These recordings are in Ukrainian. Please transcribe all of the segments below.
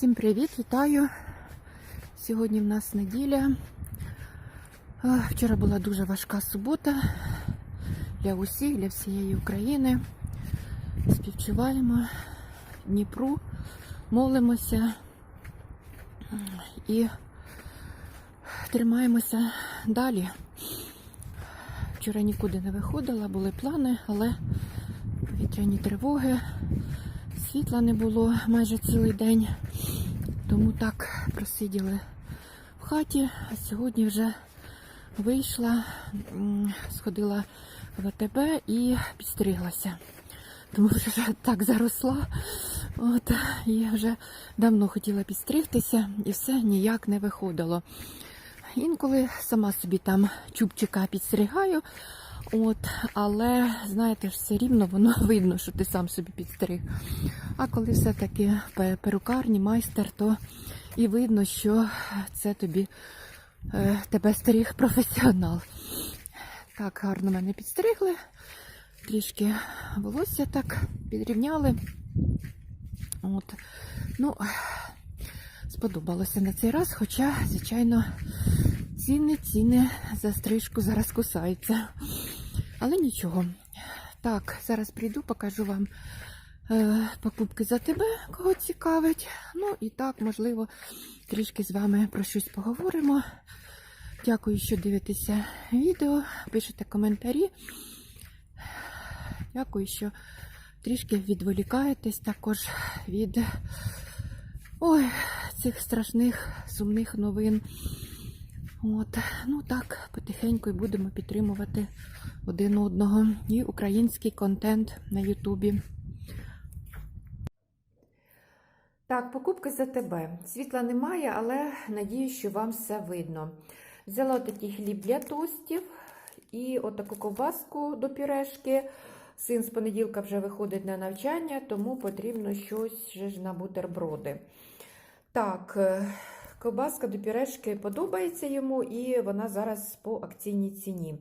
Всім привіт, вітаю. Сьогодні в нас неділя. Вчора була дуже важка субота для усіх, для всієї України. Співчуваємо Дніпру, молимося і тримаємося далі. Вчора нікуди не виходила, були плани, але повітряні тривоги, світла не було майже цілий день. Тому так просиділи в хаті, а сьогодні вже вийшла, сходила в АТБ і підстриглася. Тому що вже так заросла. От, і вже давно хотіла підстригтися, і все ніяк не виходило. Інколи сама собі там чубчика підстригаю, от, але знаєте, все рівно воно видно, що ти сам собі підстриг. А коли все-таки перукарні, майстер, то і видно, що це тобі е, тебе стриг професіонал. Так, гарно мене підстригли, трішки волосся так підрівняли. От. Ну, сподобалося на цей раз, хоча, звичайно, ціни, ціни за стрижку зараз кусаються. Але нічого. Так, зараз прийду, покажу вам е, покупки за тебе, кого цікавить. Ну і так, можливо, трішки з вами про щось поговоримо. Дякую, що дивитеся відео, пишете коментарі. Дякую, що трішки відволікаєтесь також від ой, цих страшних сумних новин. От, ну так, потихеньку і будемо підтримувати один одного і український контент на Ютубі. Так, покупки за тебе. Світла немає, але надію, що вам все видно. Взяла такий хліб для тостів і отаку ковбаску до пюрешки. Син з понеділка вже виходить на навчання, тому потрібно щось ж на бутерброди. Так, е, ковбаска до пюрешки подобається йому, і вона зараз по акційній ціні.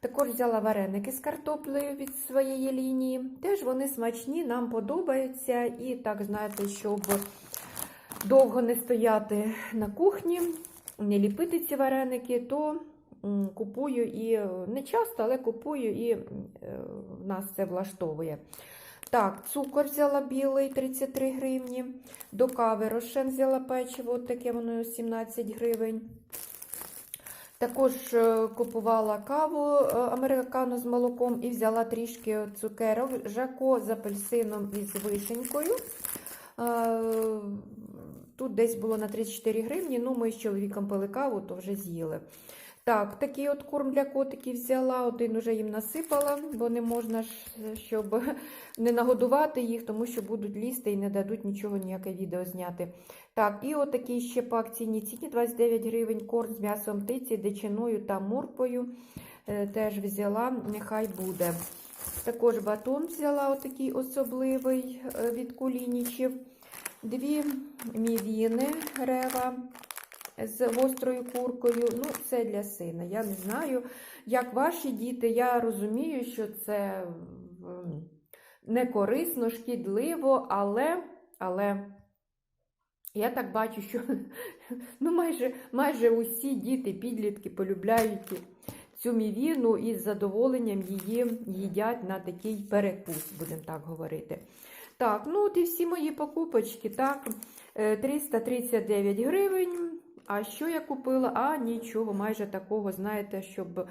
Також взяла вареники з картоплею від своєї лінії. Теж вони смачні, нам подобаються. І так, знаєте, щоб довго не стояти на кухні, не ліпити ці вареники, то купую і не часто, але купую і е, нас це влаштовує. Так, цукор взяла білий 33 гривні. До кави рошен взяла печиво, таке воно 17 гривень. Також е, купувала каву е, американу з молоком і взяла трішки цукерок жако з апельсином і з вишенькою. Е, Тут десь було на 34 гривні, ну ми з чоловіком пили каву, то вже з'їли. Так, такий от корм для котиків взяла, один уже їм насипала, бо не можна, щоб не нагодувати їх, тому що будуть лізти і не дадуть нічого, ніяке відео зняти. Так, і отакий ще по акційній ціні 29 гривень корм з м'ясом птиці, дичиною та морквою. Е, Теж взяла, нехай буде. Також батон взяла отакий особливий е, від кулінічів. Дві мівіни рева з гострою куркою. Ну, це для сина. Я не знаю, як ваші діти. Я розумію, що це не корисно, шкідливо, але, але я так бачу, що ну, майже, майже усі діти, підлітки полюбляють цю мівіну і з задоволенням її їдять на такий перекус, будемо так говорити. Так, ну от і всі мої покупочки, так, е, 339 гривень. А що я купила? А нічого, майже такого, знаєте, щоб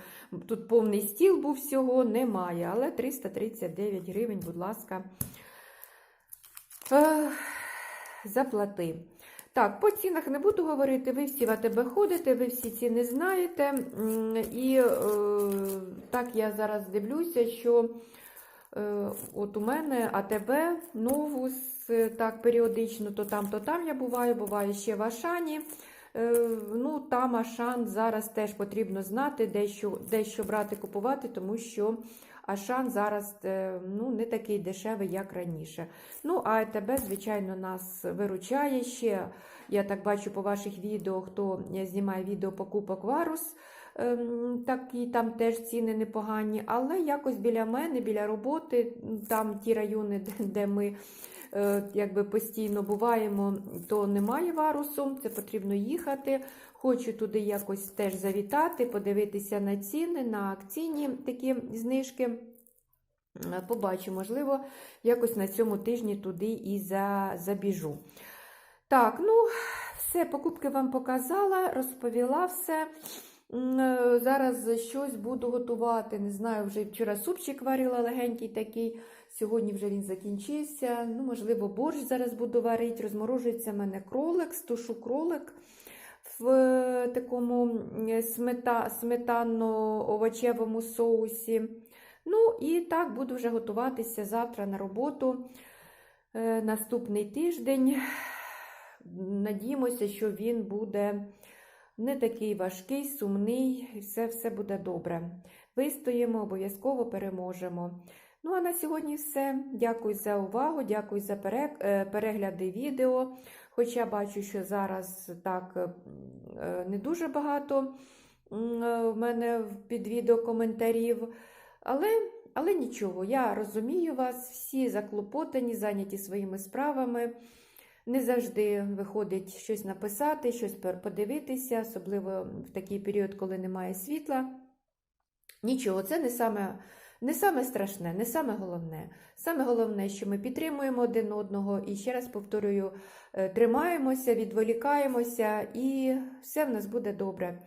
тут повний стіл був всього, немає. Але 339 гривень, будь ласка, заплати. Так, по цінах не буду говорити, ви всі в АТБ ходите, ви всі ціни знаєте. І е, так я зараз дивлюся, що е, от у мене АТБ, Новус, е, так періодично, то там, то там я буваю, буваю ще в Ашані. Е, Ну, там Ашан зараз теж потрібно знати, де що, брати, купувати, тому що Ашан зараз е, ну, не такий дешевий, як раніше. Ну, а АТБ, звичайно, нас виручає ще. Я так бачу по ваших відео, хто знімає відео покупок Варус. ем, Такі там теж ціни непогані, але якось біля мене, біля роботи, там ті райони, де- ми якби постійно буваємо, то немає варусу, це потрібно їхати. Хочу туди якось теж завітати, подивитися на ціни, на акційні такі знижки. Е, Побачу, можливо, якось на цьому тижні туди і за, забіжу. Так, ну, все, покупки вам показала, розповіла все. Е, Зараз щось буду готувати. Не знаю, вже вчора супчик варила легенький такий. Сьогодні вже він закінчився. Ну, можливо, борщ зараз буду варити. Розморожується в мене кролик, стушу кролик в е, такому м, смета, сметанно-овочевому соусі. Ну, і так буду вже готуватися завтра на роботу. Е, Наступний тиждень. Надіємося, що він буде не такий важкий, сумний, все, все буде добре. Вистоїмо, обов'язково переможемо. Ну, а на сьогодні все. Дякую за увагу, дякую за е, перегляди відео. Хоча бачу, що зараз так е, не дуже багато е, в мене під відео коментарів. Але, але нічого, я розумію вас, всі заклопотані, зайняті своїми справами. Не завжди виходить щось написати, щось подивитися, особливо в такий період, коли немає світла. Нічого, це не саме, не саме страшне, не саме головне. Саме головне, що ми підтримуємо один одного і ще раз повторюю, е, тримаємося, відволікаємося, і все в нас буде добре.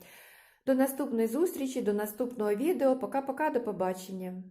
До наступної зустрічі, до наступного відео. Пока-пока, до побачення.